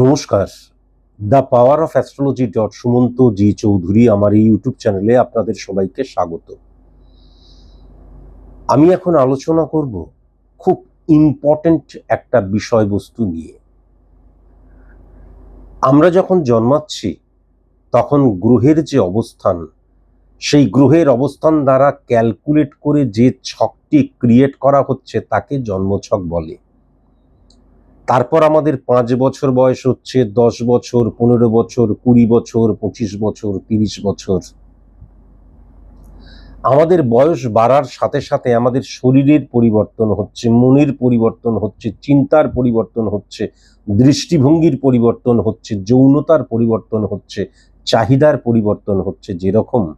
নমস্কার। The power of astrology dot Sumanta ji Chowdhury আমার এই ইউটিউব চ্যানেলে আপনাদের সবাইকে স্বাগত। আমি এখন আলোচনা করব খুব ইম্পর্ট্যান্ট একটা বিষয়বস্তু নিয়ে। আমরা যখন জন্মাচ্ছি, তখন গ্রহের যে অবস্থান, সেই গ্রহের অবস্থান দ্বারা ক্যালকুলেট করে যে ছকটি ক্রিয়েট করা হচ্ছে তাকে জন্মছক বলে। তারপর আমাদের পাঁচ বছর বয়স হচ্ছে, দশ বছর, পনেরো বছর, কুড়ি বছর, পঁচিশ বছর, তিরিশ বছর। আমাদের বয়স বাড়ার সাথে সাথে আমাদের শরীরের পরিবর্তন হচ্ছে, মনের পরিবর্তন হচ্ছে, চিন্তার পরিবর্তন হচ্ছে, দৃষ্টিভঙ্গির পরিবর্তন হচ্ছে, যৌনতার পরিবর্তন হচ্ছে, চাহিদার পরিবর্তন হচ্ছে যেরকম।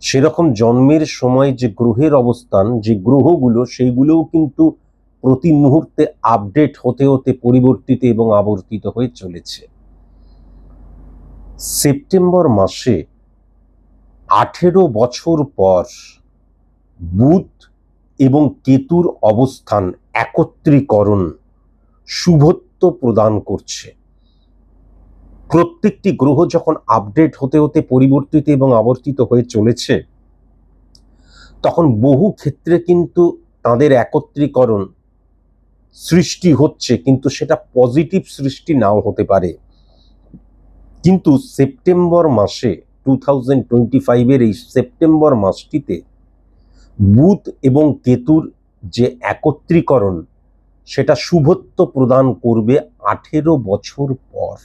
সেরকম জন্মের সময় যে গ্রহের অবস্থান, যে গ্রহগুলো সেইগুলোও কিন্তু প্রতি মুহূর্তে আপডেট হতে হতে পরিবর্তিত এবং আবর্তিত হয়ে চলেছে। সেপ্টেম্বর মাসে আঠেরো বছর পর বুধ এবং কেতুর অবস্থান একত্রীকরণ শুভত্ব প্রদান করছে। প্রত্যেকটি গ্রহ যখন আপডেট হতে হতে পরিবর্তিত এবং আবর্তিত হয়ে চলেছে, তখন বহু ক্ষেত্রে কিন্তু তাদের একত্রীকরণ সৃষ্টি হচ্ছে, কিন্তু সেটা পজিটিভ সৃষ্টি নাও হতে পারে। কিন্তু সেপ্টেম্বর মাসে টু থাউজেন্ড টোয়েন্টি ফাইভের এই সেপ্টেম্বর মাসটিতে বুধ এবং কেতুর যে একত্রীকরণ, সেটা শুভত্ব প্রদান করবে আঠেরো বছর পর।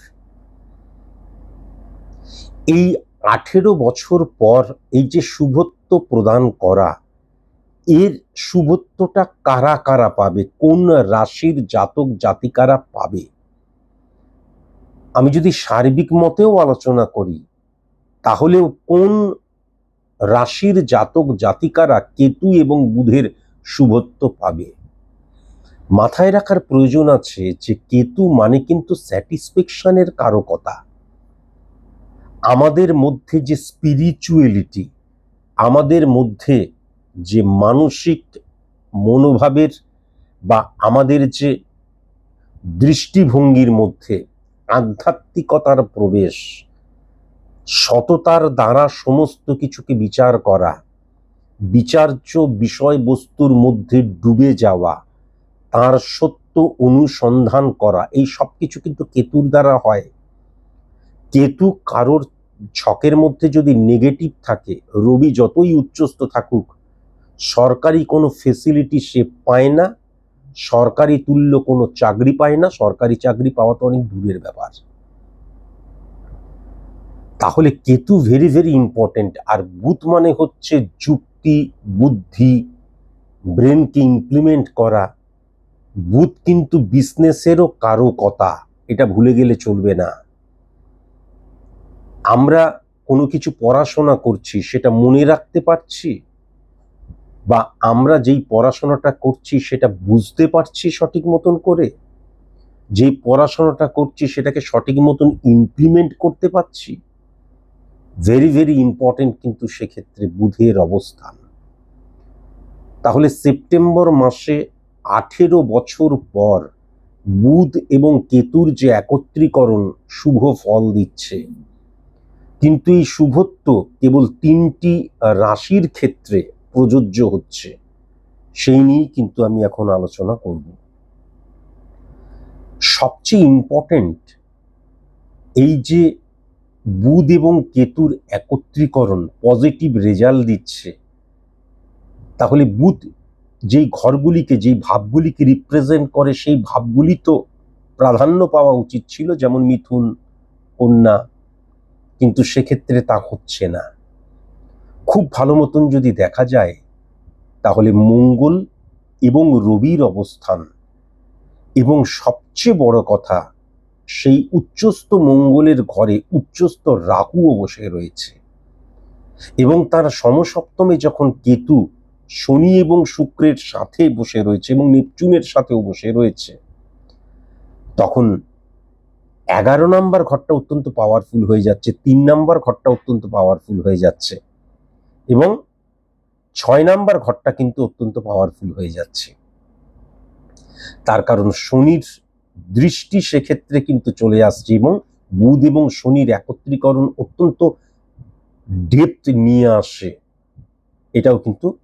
এই আঠেরো বছর পর এই যে শুভত্ব প্রদান করা এর শুভত্বটা কারা কারা পাবে? কোন রাশির জাতক জাতিকারা পাবে? আমি যদি সার্বিক মতেও আলোচনা করি, তাহলেও কোন রাশির জাতক জাতিকারা কেতু এবং বুধের শুভত্ব পাবে? মাথায় রাখার প্রয়োজন আছে যে কেতু মানে কিন্তু স্যাটিসফ্যাকশনের কারকতা। আমাদের মধ্যে যে স্পিরিচুয়ালিটি, আমাদের মধ্যে যে মানসিক মনোভাবের বা আমাদের যে দৃষ্টিভঙ্গির মধ্যে আধ্যাত্মিকতার প্রবেশ, সততার দ্বারা সমস্ত কিছুকে বিচার করা, বিচার্য বিষয়বস্তুর মধ্যে ডুবে যাওয়া, তার সত্য অনুসন্ধান করা, এই সব কিছু কিন্তু কেতুর দ্বারা হয়। কেতু কারোর ছকের মধ্যে যদি নেগেটিভ থাকে, রবি যতই উচ্চস্থ থাকুক সরকারি কোনো ফেসিলিটি সে পায় না, সরকারি তুল্য কোনো চাকরি পায় না, সরকারি চাকরি পাওয়া তো অনেক দূরের ব্যাপার। তাহলে কেতু ভেরি ভেরি ইম্পর্টেন্ট আর বুথ মানে হচ্ছে যুক্তি, বুদ্ধি ব্রেনকে ইমপ্লিমেন্ট করা। বুথ কিন্তু বিজনেসেরও কারও কথা, এটা ভুলে গেলে চলবে না। আমরা কোনো কিছু পড়াশোনা করছি, সেটা মনে রাখতে পারছি? বা আমরা যেই পড়াশোনাটা করছি সেটা বুঝতে পারছি সঠিক মতন করে? যেই পড়াশোনাটা করছি সেটাকে সঠিক মতন ইমপ্লিমেন্ট করতে পারছি? ভেরি ভেরি ইম্পর্টেন্ট কিন্তু সেক্ষেত্রে বুধের অবস্থান। তাহলে সেপ্টেম্বর মাসে আঠেরো বছর পর বুধ এবং কেতুর যে একত্রীকরণ শুভ ফল দিচ্ছে। কিন্তু এই শুভত্ব কেবল তিনটি রাশির ক্ষেত্রে প্রযোজ্য হচ্ছে, সেই নিয়েই কিন্তু আমি এখন আলোচনা করব। সবচেয়ে ইম্পর্টেন্ট এই যে বুধ এবং কেতুর একত্রীকরণ পজিটিভ রেজাল্ট দিচ্ছে, তাহলে বুধ যেই ঘরগুলিকে, যেই ভাবগুলিকে রিপ্রেজেন্ট করে, সেই ভাবগুলি তো প্রাধান্য পাওয়া উচিত ছিল, যেমন মিথুন, কন্যা, কিন্তু সেক্ষেত্রে তা হচ্ছে না। খুব ভালো মতন যদি দেখা যায়, তাহলে মঙ্গল এবং রবির অবস্থান। এবং সবচেয়ে বড় কথা, সেই উচ্চস্থ মঙ্গলের ঘরে উচ্চস্থ রাহুও বসে রয়েছে। এবং তার সমসপ্তমে যখন কেতু শনি এবং শুক্রের সাথে বসে রয়েছে এবং নেপচুনের সাথেও বসে রয়েছে, তখন এগারো নাম্বার ঘরটা অত্যন্ত পাওয়ারফুল হয়ে যাচ্ছে, তিন নাম্বার ঘরটা অত্যন্ত পাওয়ারফুল হয়ে যাচ্ছে। এবং ছয় নাম্বার ঘরটা কিন্তু অত্যন্ত পাওয়ারফুল হয়ে যাচ্ছে। তার কারণ শনির দৃষ্টি সেক্ষেত্রে কিন্তু চলে আসছে এবং বুধ এবং শনির একত্রীকরণ অত্যন্ত ডেপথ নিয়ে আসে। এটাও কিন্তু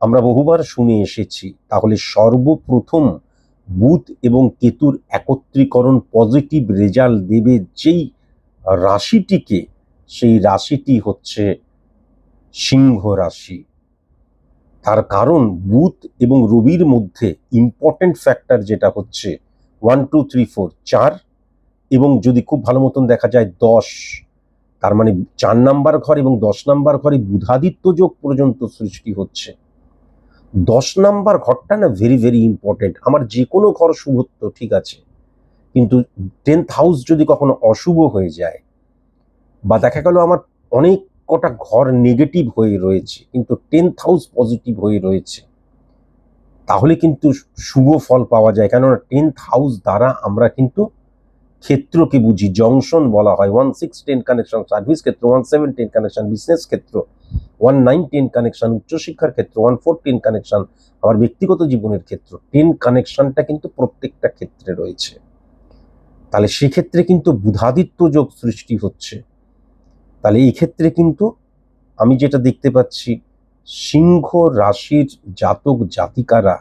আমরা বহুবার শুনে এসেছি। তাহলে সর্বপ্রথম বুধ এবং কেতুর একত্রীকরণ পজিটিভ রেজাল্ট দেবে যেই রাশিটিকে, সেই রাশিটি হচ্ছে সিংহ রাশি। তার কারণ বুধ এবং রবির মধ্যে ইম্পর্টেন্ট ফ্যাক্টর যেটা হচ্ছে ওয়ান টু থ্রি ফোর চার এবং যদি খুব ভালো মতন দেখা যায় দশ, তার মানে চার নাম্বার ঘর এবং দশ নাম্বার ঘরে বুধাদিত্য যোগ পর্যন্ত সৃষ্টি হচ্ছে। দশ নাম্বার ঘরটা না ভেরি ভেরি ইম্পর্টেন্ট আমার যে কোনো ঘর শুভত্ব ঠিক আছে, কিন্তু টেন্থ হাউস যদি কখনো অশুভ হয়ে যায় বা দেখা গেল আমার অনেক কটা ঘর নেগেটিভ হয়ে রয়েছে, কিন্তু টেন্থ হাউস পজিটিভ হয়ে রয়েছে। তাহলে কিন্তু শুভ ফল পাওয়া যায়, কেননা টেন্থ হাউস দ্বারা আমরা কিন্তু ক্ষেত্রকে বুঝি। জংশন বলা হয় one six ten connection service ক্ষেত্র one seven ten connection business ক্ষেত্র ওয়ান নাইন টেন কানেকশন উচ্চশিক্ষার ক্ষেত্র ওয়ান ফোর টেন কানেকশন আমার ব্যক্তিগত জীবনের ক্ষেত্র। টেন কানেকশনটা কিন্তু প্রত্যেকটা ক্ষেত্রে রয়েছে। তাহলে সেক্ষেত্রে কিন্তু বুধাদিত্য যোগ সৃষ্টি হচ্ছে। তাহলে এই ক্ষেত্রে কিন্তু আমি যেটা দেখতে পাচ্ছি, সিংহ রাশির জাতক জাতিকারা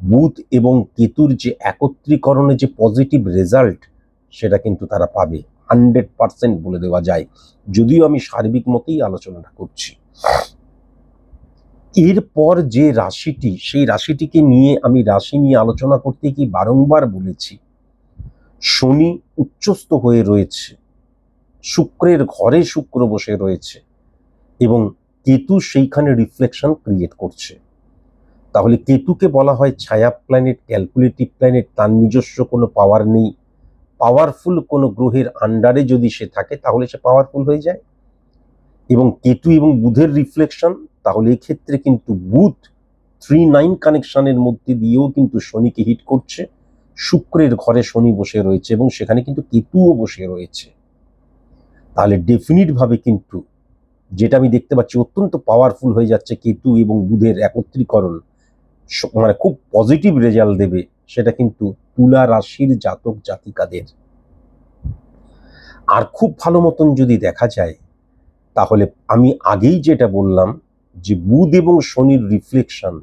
বুধ এবং কেতুর যে একত্রীকরণে যে পজিটিভ রেজাল্ট সেটা কিন্তু তারা পাবে। হান্ড্রেড পার্সেন্ট বলে দেওয়া যায়। যদিও আমি সার্বিক মতেই আলোচনাটা করছি। এরপর যে রাশিটি, সেই রাশিটিকে নিয়ে আমি রাশি নিয়ে আলোচনা করতে কি বারংবার বলেছি, শনি উচ্চস্থ হয়ে রয়েছে। শুক্রের ঘরে শুক্র বসে রয়েছে এবং কেতু সেইখানে রিফ্লেকশন ক্রিয়েট করছে। তাহলে কেতুকে বলা হয় ছায়া প্ল্যানেট ক্যালকুলেটিভ প্ল্যানেট তার নিজস্ব কোনো পাওয়ার নেই। পাওয়ারফুল কোনো গ্রহের আন্ডারে যদি সে থাকে, তাহলে সে পাওয়ারফুল হয়ে যায়। এবং কেতু এবং বুধের রিফ্লেকশন তাহলে ক্ষেত্রে কিন্তু বুধ থ্রি নাইন কানেকশনের মধ্যে দিয়েও কিন্তু শনিকে হিট করছে। শুক্রের ঘরে শনি বসে রয়েছে এবং সেখানে কিন্তু কেতুও বসে রয়েছে। তাহলে ডেফিনিটভাবে কিন্তু যেটা আমি দেখতে পাচ্ছি অত্যন্ত পাওয়ারফুল হয়ে যাচ্ছে কেতু এবং বুধের একত্রীকরণ মানে খুব পজিটিভ রেজাল্ট দেবে সেটা কিন্তু তুলা রাশির জাতক জাতিকাদের। আর খুব ভালো মতন যদি দেখা যায়, তাহলে আমি আগেই যেটা বললাম যে বুধ এবং শনির রিফ্লেকশন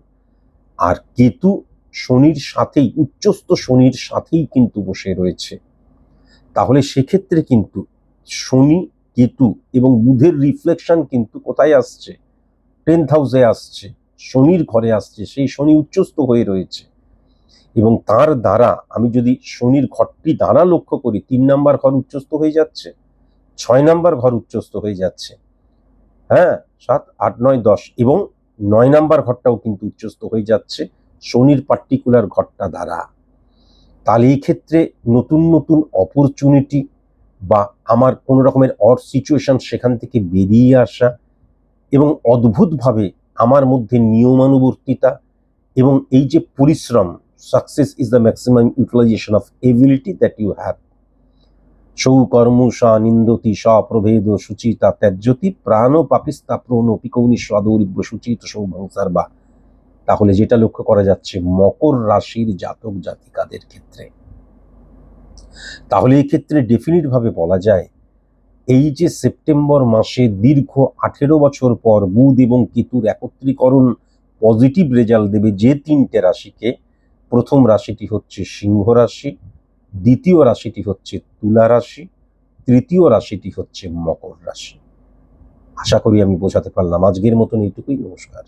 আর কেতু শনির সাথেই, উচ্চস্থ শনির সাথেই কিন্তু বসে রয়েছে। তাহলে সেক্ষেত্রে কিন্তু শনি, কেতু এবং বুধের রিফ্লেকশন কিন্তু কোথায় আসছে? টেন্থ হাউসে আসছে, শনির ঘরে আসছে, সেই শনি উচ্চস্থ হয়ে রয়েছে। এবং তার দ্বারা আমি যদি শনির ঘরটি দ্বারা লক্ষ্য করি, তিন নাম্বার ঘর উচ্চস্থ হয়ে যাচ্ছে, ছয় নাম্বার ঘর উচ্চস্থ হয়ে যাচ্ছে হ্যাঁ সাত, আট, নয়, দশ এবং নয় নাম্বার ঘরটাও কিন্তু উচ্চস্থ হয়ে যাচ্ছে শনির পার্টিকুলার ঘরটা দ্বারা। তাহলে এই ক্ষেত্রে নতুন নতুন অপরচুনিটি বা আমার কোনো রকমের অর সিচুয়েশন সেখান থেকে বেরিয়ে আসা এবং অদ্ভুতভাবে আমার মধ্যে নিয়মানুবর্তিতা এবং এই যে পরিশ্রম success is the maximum utilization of ability that you have সা নিন্দতি স প্রভেদ সুচিতা, ত্যাজ্যতি প্রাণ পাপিস্তা প্রণ পিকৌনি স্বাদৌরিব্য সুচিত, সৌভংসার বা। তাহলে যেটা লক্ষ্য করা যাচ্ছে মকর রাশির জাতক জাতিকাদের ক্ষেত্রে। তাহলে এই ক্ষেত্রে ডেফিনিট ভাবে বলা যায়, এই যে সেপ্টেম্বর মাসে দীর্ঘ আঠেরো বছর পর বুধ এবং কেতুর একত্রীকরণ পজিটিভ রেজাল্ট দেবে যে তিনটে রাশিকে, প্রথম রাশিটি হচ্ছে সিংহ রাশি, দ্বিতীয় রাশিটি হচ্ছে তুলা রাশি, তৃতীয় রাশিটি হচ্ছে মকর রাশি। আশা করি আমি বোঝাতে পারলাম। আজকের মতন এইটুকুই, নমস্কার।